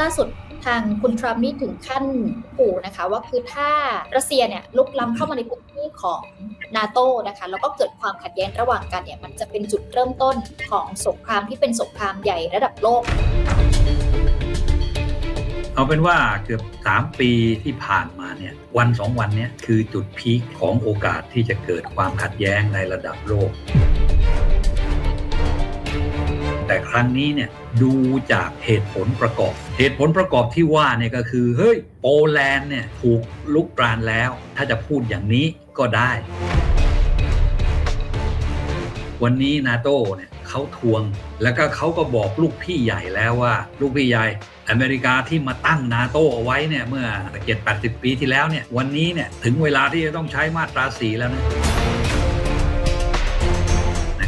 ล่าสุดทางคุณทรัมป์นี่ถึงขั้นขู่นะคะ ว่าคือถ้ารัสเซียเนี่ยลุกล้ำเข้ามาในพื้นที่ของนาโตนะคะแล้วก็เกิดความขัดแย้งระหว่างกันเนี่ยมันจะเป็นจุดเริ่มต้นของสงครามที่เป็นสงครามใหญ่ระดับโลก เอาเป็นว่าเกือบ 3 ปีที่ผ่านมาเนี่ยวันสองวันเนี้ยคือจุดพีคของโอกาสที่จะเกิดความขัดแย้งในระดับโลก แต่ครั้งนี้เนี่ยดูจากเหตุผลประกอบ เหตุผลประกอบที่ว่าเนี่ยก็คือ เฮ้ย โปแลนด์เนี่ยถูกลุกรานแล้ว ถ้าจะพูดอย่างนี้ก็ได้ วันนี้นาโต้เนี่ยเขาทวง แล้วก็เขาก็บอกลูกพี่ใหญ่แล้วว่า ลูกพี่ใหญ่อเมริกาที่มาตั้งนาโต้เอาไว้เนี่ยเมื่อ7-80ปีที่แล้วเนี่ยวันนี้เนี่ยถึงเวลาที่จะต้องใช้มาตราสีแล้วนะ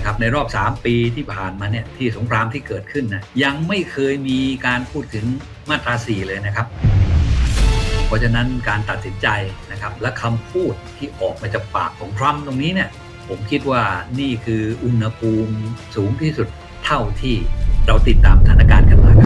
นะครับในรอบ 3 ปีที่ผ่านมาเนี่ยที่สงครามที่เกิดขึ้นนะยังไม่เคยมีการพูดถึงมาตราสีเลยนะครับ เพราะฉะนั้นการตัดสินใจนะครับและคำพูดที่ออกมาจากปากของทรัมป์ตรงนี้เนี่ยผมคิดว่านี่คืออุณหภูมิสูงที่สุดเท่าที่เราติดตามสถานการณ์กันมาครับ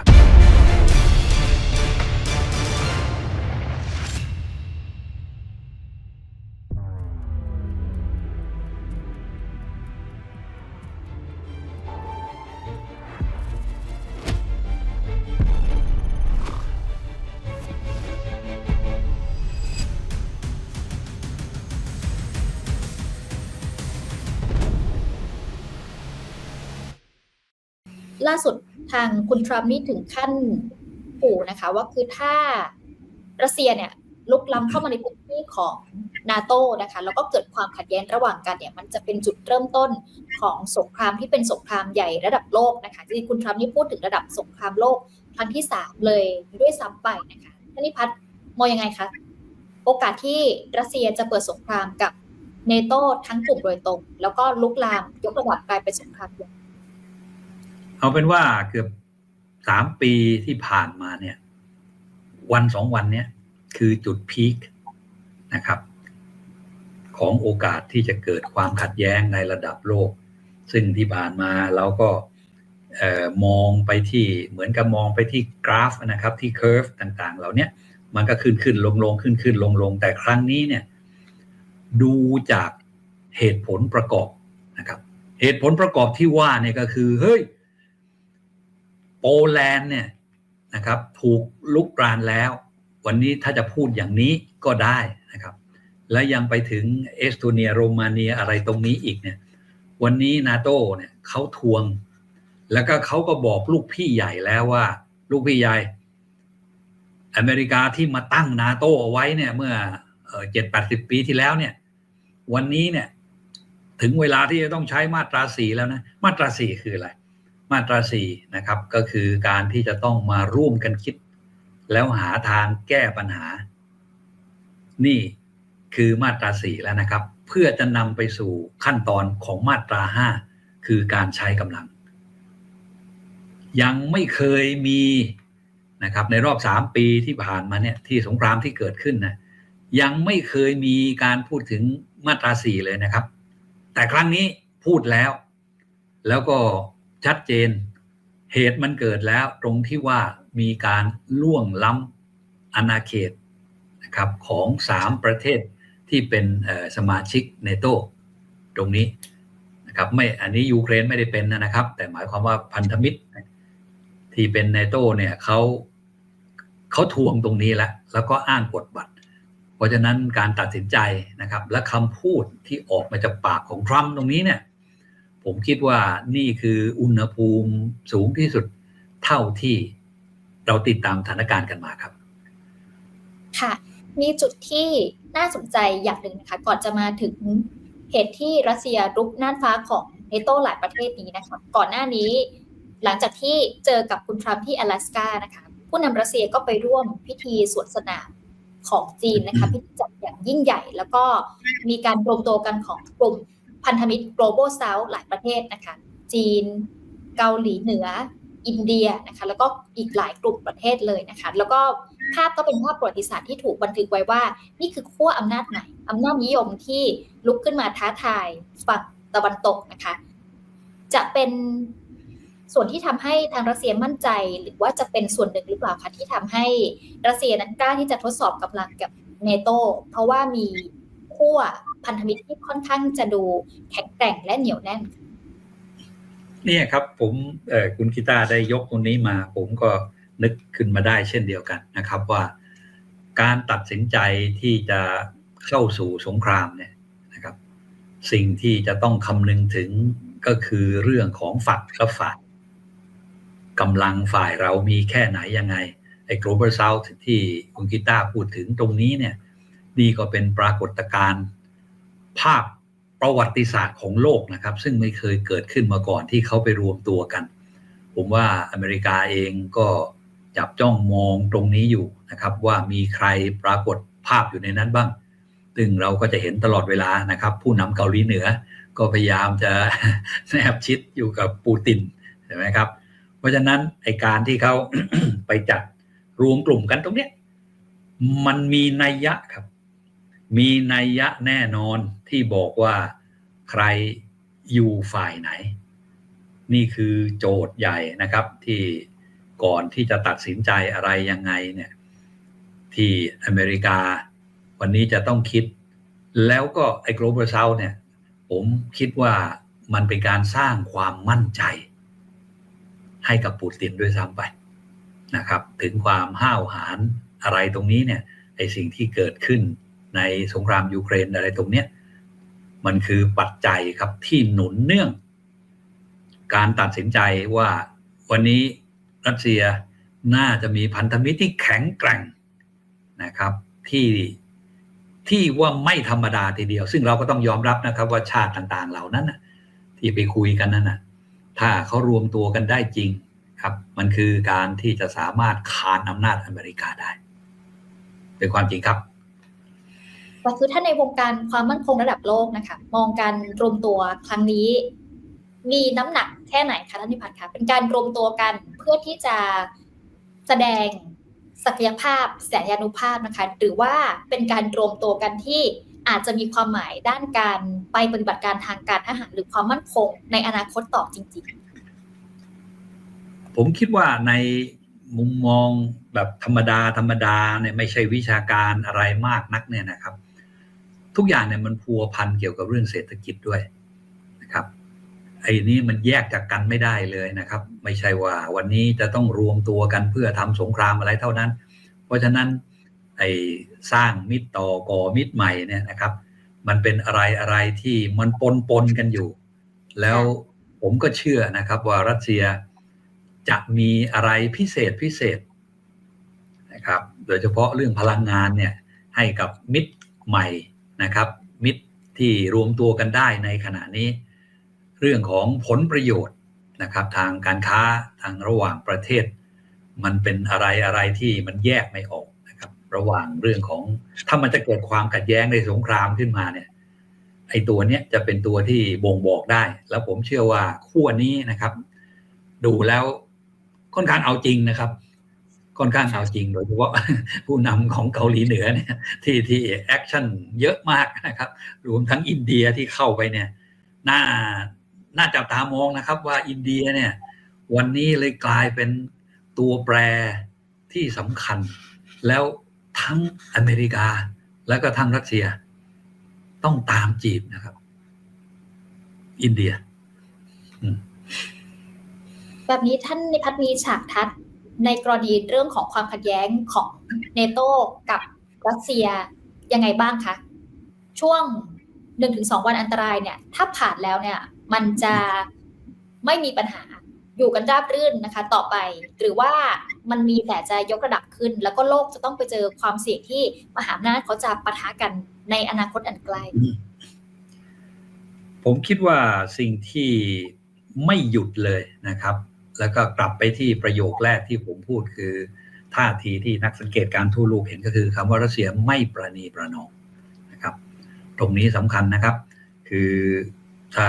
ล่าสุดทางคุณทรัมป์นี่ถึงขั้นขู่นะคะ ว่าคือถ้ารัสเซียเนี่ยลุกล้ำเข้ามาในพื้นที่ของนาโตนะคะ แล้วก็เกิดความขัดแย้งระหว่างกันเนี่ย มันจะเป็นจุดเริ่มต้นของสงครามที่เป็นสงครามใหญ่ระดับโลกนะคะจริงๆคุณทรัมป์นี่พูดถึงระดับสงครามโลกครั้งที่สามเลยด้วยซ้ำไปนะคะท่านนิพัฒน์มองยังไงคะโอกาสที่รัสเซียจะเปิดสงครามกับเนโตทั้งกลุ่มโดยตรง แล้วก็ลุกลามยกระดับกลายเป็นสงครามใหญ่ เอาเป็นว่าเกือบสามปีที่ผ่านมาเนี่ย วันสองวันเนี้ยคือจุดพีคนะครับ ของโอกาสที่จะเกิดความขัดแย้งในระดับโลก ซึ่งที่ผ่านมาเราก็มองไปที่เหมือนกับมองไปที่กราฟนะครับที่เคอร์ฟต่างๆ เหล่าเนี้ยมันก็ขึ้นขึ้นลงลงขึ้นขึ้นลงลงแต่ครั้งนี้เนี่ยดูจากเหตุผลประกอบนะครับ เหตุผลประกอบที่ว่าเนี่ยก็คือเฮ้ย โปแลนด์เนี่ยนะครับถูกลุกรานแล้ว วันนี้ถ้าจะพูดอย่างนี้ก็ได้นะครับ และยังไปถึงเอสโตเนียโรมาเนียอะไรตรงนี้อีกเนี่ยวันนี้นาโต้เนี่ยเขาทวง แล้วก็เขาก็บอกลูกพี่ใหญ่แล้วว่า ลูกพี่ใหญ่ อเมริกาที่มาตั้งนาโต้เอาไว้เนี่ยเมื่อเจ็ดแปดสิบปีที่แล้วเนี่ย วันนี้เนี่ย ถึงเวลาที่จะต้องใช้มาตราสีแล้วนะ มาตราสีคืออะไร มาตราสี่นะครับ ก็คือการที่จะต้องมาร่วมกันคิด แล้วหาทางแก้ปัญหา นี่คือมาตราสี่แล้วนะครับ เพื่อจะนำไปสู่ขั้นตอนของมาตราห้าคือการใช้กำลัง ยังไม่เคยมีนะครับ ในรอบสามปีที่ผ่านมาเนี่ยที่สงครามที่เกิดขึ้นนะยังไม่เคยมีการพูดถึงมาตราสี่เลยนะครับ แต่ครั้งนี้พูดแล้ว แล้วก็ ชัดเจน เหตุมันเกิดแล้วตรงที่ว่ามีการล่วงล้ำอาณาเขตนะครับของสามประเทศที่เป็นสมาชิกเนโตตรงนี้นะครับไม่อันนี้ยูเครนไม่ได้เป็นนะครับ แต่หมายความว่าพันธมิตรที่เป็นเนโตเนี่ยเขาเขาทวงตรงนี้แล้วแล้วก็อ้างกฎบัตร เพราะฉะนั้นการตัดสินใจนะครับ และคำพูดที่ออกมาจากปากของทรัมป์ตรงนี้เนี่ย ผมคิดว่านี่คืออุณหภูมิสูงที่สุดเท่าที่เราติดตามสถานการณ์กันมาครับ ค่ะ มีจุดที่น่าสนใจอย่างหนึ่งนะคะ ก่อนจะมาถึงเหตุที่รัสเซียรุกน่านฟ้าของเนโตหลายประเทศนี้นะคะ ก่อนหน้านี้ หลังจากที่เจอกับคุณทรัมป์ที่阿拉สกานะคะ ผู้นำรัสเซียก็ไปร่วมพิธีสวนสนามของจีนนะคะพิธีจัดอย่างยิ่งใหญ่ แล้วก็มีการรวมตัวกันของกลุ่ม พันธมิตร global south หลายประเทศนะคะ จีน เกาหลีเหนือ อินเดียนะคะ แล้วก็อีกหลายกลุ่มประเทศเลยนะคะ แล้วก็ภาพก็เป็นภาพประวัติศาสตร์ที่ถูกบันทึกไว้ว่า นี่คือขั้วอำนาจใหม่อำนาจนิยมที่ลุกขึ้นมาท้าทายฝั่งตะวันตกนะคะ จะเป็นส่วนที่ทำให้ทางรัสเซียมั่นใจ หรือว่าจะเป็นส่วนหนึ่งหรือเปล่าคะที่ทำให้รัสเซียนั้นกล้าที่จะทดสอบกำลังกับเนโตเพราะว่ามี ขั้วพันธมิตรที่ค่อนข้างจะดูแข็งแกร่งและเหนียวแน่น เนี่ยครับผมคุณกีตาได้ยกตรงนี้มา ผมก็นึกขึ้นมาได้เช่นเดียวกันนะครับว่า การตัดสินใจที่จะเข้าสู่สงครามเนี่ยนะครับ สิ่งที่จะต้องคำนึงถึงก็คือเรื่องของฝักและฝ่ายกำลังฝ่ายเรามีแค่ไหนยังไงไอ้ global south ที่คุณกีตาพูดถึงตรงนี้เนี่ย นี่ก็เป็นปรากฏการณ์ภาพประวัติศาสตร์ของโลกนะครับ ซึ่งไม่เคยเกิดขึ้นมาก่อนที่เขาไปรวมตัวกัน ผมว่าอเมริกาเองก็จับจ้องมองตรงนี้อยู่นะครับว่ามีใครปรากฏภาพอยู่ในนั้นบ้าง ซึ่งเราก็จะเห็นตลอดเวลานะครับ ผู้นำเกาหลีเหนือ ก็พยายามจะแนบชิดอยู่กับปูตินใช่ไหมครับ เพราะฉะนั้นไอการที่เขาไปจัดรวมกลุ่มกันตรงเนี้ยมันมีนัยยะครับ มีนัยยะแน่นอนที่บอกว่าใครอยู่ฝ่ายไหน นี่คือโจทย์ใหญ่นะครับที่ก่อนที่จะตัดสินใจอะไรยังไงเนี่ยที่อเมริกา วันนี้จะต้องคิด แล้วก็ไอ้ global south เนี่ย ผมคิดว่ามันเป็นการสร้างความมั่นใจ ให้กับปูตินด้วยซ้ำไปนะครับ ถึงความห้าวหาญอะไรตรงนี้เนี่ยไอ้สิ่งที่เกิดขึ้น ในสงครามยูเครนอะไรตรงเนี้ยมันคือปัจจัยครับที่หนุนเนื่อง การตัดสินใจว่าวันนี้รัสเซียน่าจะมีพันธมิตรที่แข็งแกร่งนะครับที่ที่ว่าไม่ธรรมดาทีเดียว ซึ่งเราก็ต้องยอมรับนะครับ ว่าชาติต่างๆ เหล่านั้นนะที่ไปคุยกันนั่นนะถ้าเขารวมตัวกันได้จริงครับ มันคือการที่จะสามารถคานอำนาจอเมริกาได้ เป็นความจริงครับ ก็คือถ้าในวงการความมั่นคงระดับโลกนะคะ มองการรวมตัวครั้งนี้ มีน้ำหนักแค่ไหนคะท่านนิพัฒน์คะเป็นการรวมตัวกันเพื่อที่จะแสดงศักยภาพแสนยานุภาพนะคะ หรือว่าเป็นการรวมตัวกันที่อาจจะมีความหมายด้านการไปปฏิบัติการทางการทหารหรือความมั่นคงในอนาคตต่อจริง ๆ ผมคิดว่าในมุมมองแบบธรรมดาธรรมดาเนี่ยไม่ใช่วิชาการอะไรมากนักเนี่ยนะครับ ทุกอย่างเนี่ยมันพัวพันเกี่ยวกับเรื่องเศรษฐกิจด้วยนะครับไอ้นี้มันแยกจากกันไม่ได้เลยนะครับ ไม่ใช่ว่าวันนี้จะต้องรวมตัวกันเพื่อทำสงครามอะไรเท่านั้น เพราะฉะนั้นไอ้สร้างมิตรต่อก่อมิตรใหม่เนี่ยนะครับ มันเป็นอะไรอะไรที่มันปนปนกันอยู่ แล้วผมก็เชื่อนะครับว่ารัสเซียจะมีอะไรพิเศษพิเศษนะครับ โดยเฉพาะเรื่องพลังงานเนี่ยให้กับมิตรใหม่ นะครับ มิตรที่รวมตัวกันได้ในขณะนี้ เรื่องของผลประโยชน์นะครับ ทางการค้าทางระหว่างประเทศ มันเป็นอะไรอะไรที่มันแยกไม่ออกนะครับ ระหว่างเรื่องของถ้ามันจะเกิดความขัดแย้งในสงครามขึ้นมาเนี่ยไอตัวเนี้ยจะเป็นตัวที่บ่งบอกได้ แล้วผมเชื่อว่าขั้วนี้นะครับ ดูแล้วค่อนข้างเอาจริงนะครับ ค่อนข้างเอาจริงโดยเฉพาะผู้นำของเกาหลีเหนือเนี่ยที่ที่แอคชั่นเยอะมากนะครับ รวมทั้งอินเดียที่เข้าไปเนี่ยน่าน่าจับตามองนะครับว่าอินเดียเนี่ยวันนี้เลยกลายเป็นตัวแปรที่สำคัญ แล้วทั้งอเมริกา แล้วก็ทั้งรัสเซีย ต้องตามจีบนะครับ อินเดีย แบบนี้ท่านในพัฒน์มีฉากทัด ในกรณีเรื่องของความขัดแย้งของเนโตกับรัสเซียยังไงบ้างคะช่วงหนึ่งถึงสองวันอันตรายเนี่ย ถ้าผ่านแล้วเนี่ย มันจะไม่มีปัญหาอยู่กันราบรื่นนะคะ ต่อไป หรือว่ามันมีแต่จะยกระดับขึ้น แล้วก็โลกจะต้องไปเจอความเสี่ยงที่มหาอำนาจเขาจะปะทะกันในอนาคตอันไกล ผมคิดว่าสิ่งที่ไม่หยุดเลยนะครับ แล้วก็กลับไปที่ประโยคแรกที่ผมพูดคือ ท่าทีที่นักสังเกตการทั่วโลกเห็นก็คือคำว่ารัสเซียไม่ประนีประนอมนะครับ ตรงนี้สำคัญนะครับ คือถ้า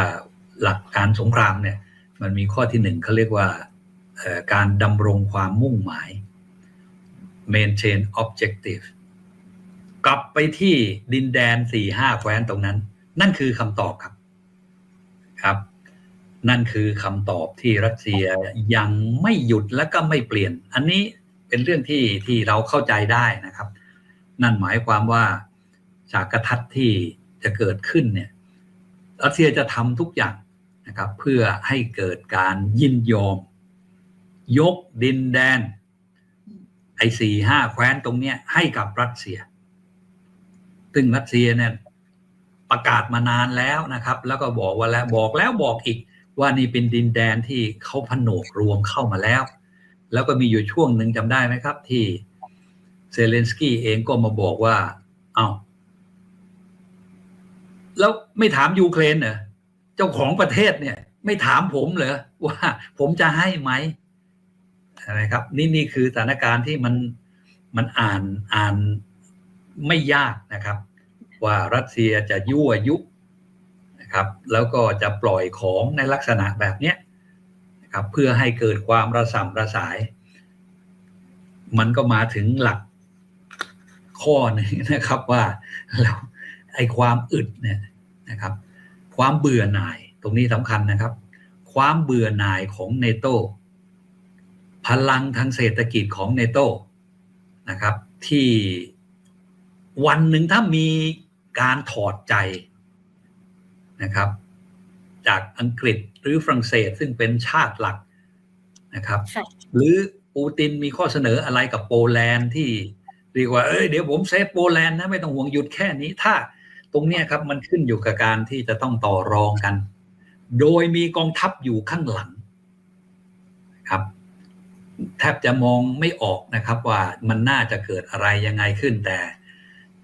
หลักการสงครามเนี่ยมันมีข้อที่หนึ่งเขาเรียกว่าการดำรงความมุ่งหมาย maintain objective กลับไปที่ดินแดนสี่ห้าแคว้นตรงนั้น นั่นคือคำตอบครับครับ นั่นคือคำตอบที่รัสเซียยังไม่หยุดและก็ไม่เปลี่ยน อันนี้เป็นเรื่องที่ที่เราเข้าใจได้นะครับ นั่นหมายความว่าฉากกระทัดที่จะเกิดขึ้นเนี่ยรัสเซียจะทำทุกอย่างนะครับ เพื่อให้เกิดการยินยอม ยกดินแดน ไอ้สี่ห้าแคว้นตรงเนี้ยให้กับรัสเซีย ซึ่งรัสเซียเนี่ยประกาศมานานแล้วนะครับ แล้วก็บอกว่าแล้วบอกแล้วบอกอีก ว่านี่เป็นดินแดนที่เขาผนวกรวมเข้ามาแล้ว แล้วก็มีอยู่ช่วงหนึ่งจำได้ไหมครับ ที่เซเลนสกี้เองก็มาบอกว่า เอา้าแล้วไม่ถามยูเครนเหรอเจ้าของประเทศเนี่ย ไม่ถามผมเหรอว่าผมจะให้ไหมใช่ไหมครับ นี่นี่คือสถานการณ์ที่มันมันอ่านอ่านไม่ยากนะครับ ว่ารัสเซียจะยั่วยุ นะครับ แล้วก็จะปล่อยของในลักษณะแบบเนี้ยนะครับเพื่อให้เกิดความระส่ำระสาย มันก็มาถึงหลักข้อหนึงนะครับว่าแล้วไอ้ความอึดเนี่ยนะครับ ความเบื่อหน่ายตรงนี้สำคัญนะครับ ความเบื่อหน่ายของเนโตพลังทางเศรษฐกิจของเนโตนะครับ ที่วันหนึ่งถ้ามีการถอดใจ นะครับ จากอังกฤษหรือฝรั่งเศสซึ่งเป็นชาติหลักนะครับค่ะหรือปูตินมีข้อเสนออะไรกับโปแลนด์ที่เรียกว่าเอ้ยเดี๋ยวผมเซฟโปแลนด์นะไม่ต้องห่วงหยุดแค่นี้ ถ้าตรงเนี้ยครับมันขึ้นอยู่กับการที่จะต้องต่อรองกัน โดยมีกองทัพอยู่ข้างหลังครับแทบจะมองไม่ออกนะครับว่ามันน่าจะเกิดอะไรยังไงขึ้น แต่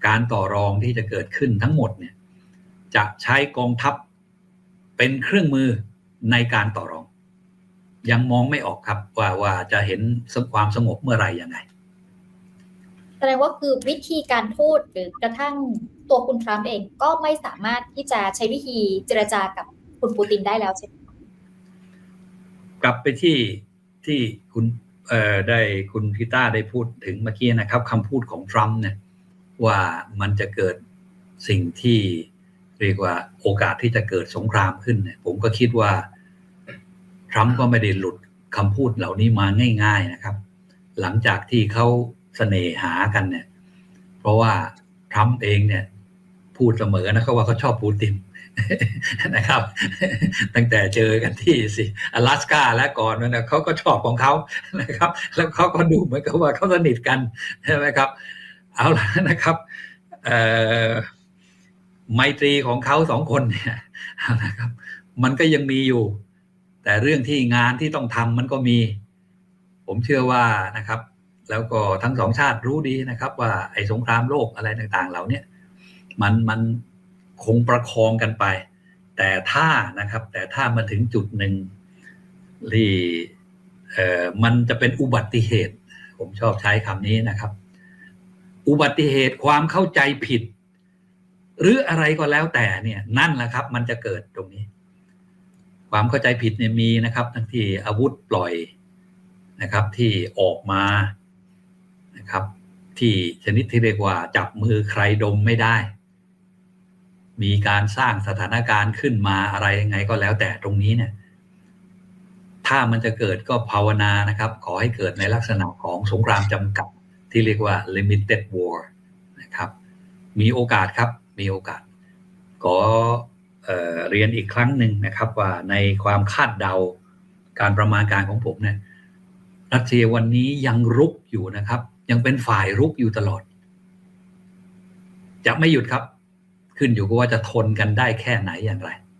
การต่อรองที่จะเกิดขึ้นทั้งหมดเนี่ย จะใช้กองทัพเป็นเครื่องมือในการต่อรอง ยังมองไม่ออกครับว่าว่าจะเห็นความสงบเมื่อไหร่ยังไงแสดงว่าคือวิธีการพูดหรือกระทั่งตัวคุณทรัมป์เองก็ไม่สามารถที่จะใช้วิธีเจรจากับคุณปูตินได้แล้วใช่ไหมกลับไปที่ที่คุณเอ่อได้คุณพิต้าได้พูดถึงเมื่อกี้นะครับคำพูดของทรัมป์เนี่ยว่ามันจะเกิดสิ่งที่ เรียกว่าโอกาสที่จะเกิดสงครามขึ้นเนี่ยผมก็คิดว่าทรัมป์ก็ไม่ได้หลุดคำพูดเหล่านี้มาง่าย ๆนะครับ หลังจากที่เขาเสน่หากันเนี่ย เพราะว่าทรัมป์เองเนี่ย พูดเสมอนะครับว่าเขาชอบปูตินนะครับ ตั้งแต่เจอกันที่สิอลาสกาและก่อนนั้นนะเขาก็ชอบของเขานะครับ แล้วเขาก็ดูเหมือนกับว่าเขาสนิทกันใช่ไหมครับ เอาละนะครับ เอ่อ ไมตรีของเขาสองคนเนี่ยเอาละครับ มันก็ยังมีอยู่ แต่เรื่องที่งานที่ต้องทำมันก็มี ผมเชื่อว่านะครับ แล้วก็ทั้งสองชาติรู้ดีนะครับ ว่าไอ้สงครามโลกอะไรต่างๆ เหล่านี้มันมันคงประคองกันไป แต่ถ้านะครับ แต่ถ้ามาถึงจุดหนึ่งที่เอ่อมันจะเป็นอุบัติเหตุ ผมชอบใช้คำนี้นะครับ อุบัติเหตุความเข้าใจผิด หรืออะไรก็แล้วแต่เนี่ยนั่นแหละครับ มันจะเกิดตรงนี้ ความเข้าใจผิดเนี่ยมีนะครับ ทั้งที่อาวุธปล่อยนะครับ ที่ออกมานะครับ ที่ชนิดที่เรียกว่า จับมือใครดมไม่ได้ มีการสร้างสถานการณ์ขึ้นมาอะไรยังไงก็แล้วแต่ตรงนี้เนี่ย ถ้ามันจะเกิดก็ภาวนานะครับ ขอให้เกิดในลักษณะของสงครามจำกัดที่เรียกว่า limited war นะครับ มีโอกาสครับ มีโอกาสขอเออเรียนอีกครั้งหนึ่งนะครับว่าในความคาดเดาการประมาณการของผมเนี่ยรัสเซียวันนี้ยังรุกอยู่นะครับ ยังเป็นฝ่ายรุกอยู่ตลอด จะไม่หยุดครับ ขึ้นอยู่กับว่าจะทนกันได้แค่ไหนอย่างไร